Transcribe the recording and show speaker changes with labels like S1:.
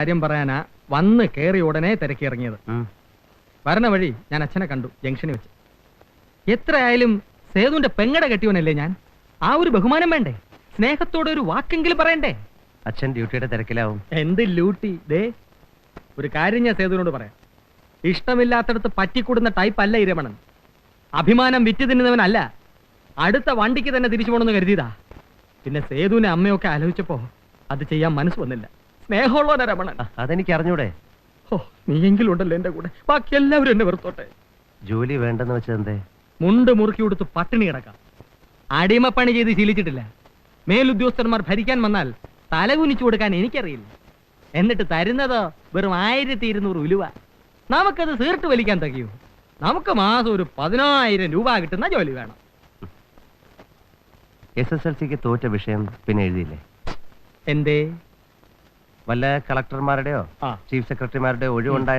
S1: കാര്യം പറയാനാ വന്ന് കയറി ഉടനെ തിരക്കി ഇറങ്ങിയത്
S2: ഉം.
S1: വരണ വഴി ഞാൻ അച്ഛനെ കണ്ടു ജംഗ്ഷനിൽ വെച്ച്. എത്രയായാലും സേതുവിന്റെ പെങ്ങടെ കെട്ടിയവനല്ലേ ഞാൻ? ആ ഒരു ബഹുമാനം വേണ്ടേ? സ്നേഹത്തോടെ ഒരു വാക്കെങ്കിലും പറയണ്ടേ?
S2: അച്ഛൻ ഡ്യൂട്ടിയുടെ തിരക്കിലാവും.
S1: എന്ത് ലൂട്ടി ദേ ഒരു കാര്യം ഞാൻ സേതുവിനോട് പറയാം. ഇഷ്ടമില്ലാത്തടത്ത് പറ്റിക്കൂടുന്ന ടൈപ്പ് അല്ല ഇരമണൻ. അഭിമാനം വിറ്റ് തിന്നുന്നവനല്ല. അടുത്ത വണ്ടിക്ക് തന്നെ തിരിച്ചു പോകണമെന്ന് കരുതിയതാ. പിന്നെ സേതുവിനെ അമ്മയൊക്കെ ആലോചിച്ചപ്പോ അത് ചെയ്യാൻ മനസ്സ് വന്നില്ല. സ്നേഹമുള്ളവനാ രമണൻ
S2: അതെനിക്ക് അറിഞ്ഞൂടെ
S1: ഓ നീയെങ്കിലും ഉണ്ടല്ലോ എന്റെ കൂടെ. ബാക്കി എല്ലാവരും എന്നെ വെറുത്തോട്ടെ.
S2: ജോലി വേണ്ടെന്ന് വെച്ചത് എന്തേ
S1: മുണ്ട് മുറുക്കി കൊടുത്ത് പട്ടിണി കിടക്കാം. അടിമപ്പണി ചെയ്ത് ശീലിച്ചിട്ടില്ല. മേലുദ്യോഗസ്ഥന്മാർ ഭരിക്കാൻ വന്നാൽ തലകുനിച്ചു കൊടുക്കാൻ എനിക്കറിയില്ല. എന്നിട്ട് തരുന്നതോ വെറും ആയിരത്തി ഇരുന്നൂറ് ഉലുവ. നമുക്കത് സീർട്ട് വലിക്കാൻ തകയോ? നമുക്ക് മാസം ഒരു പതിനായിരം രൂപ കിട്ടുന്ന ജോലി വേണം.
S2: എസ് എസ് എൽ സിക്ക് തോറ്റ വിഷയം പിന്നെ എഴുതിയില്ലേ?
S1: എന്തേ?
S2: വല്ല കളക്ടർമാരുടെയോ ചീഫ് സെക്രട്ടറിമാരുടെയോ ഒഴിവുണ്ടായ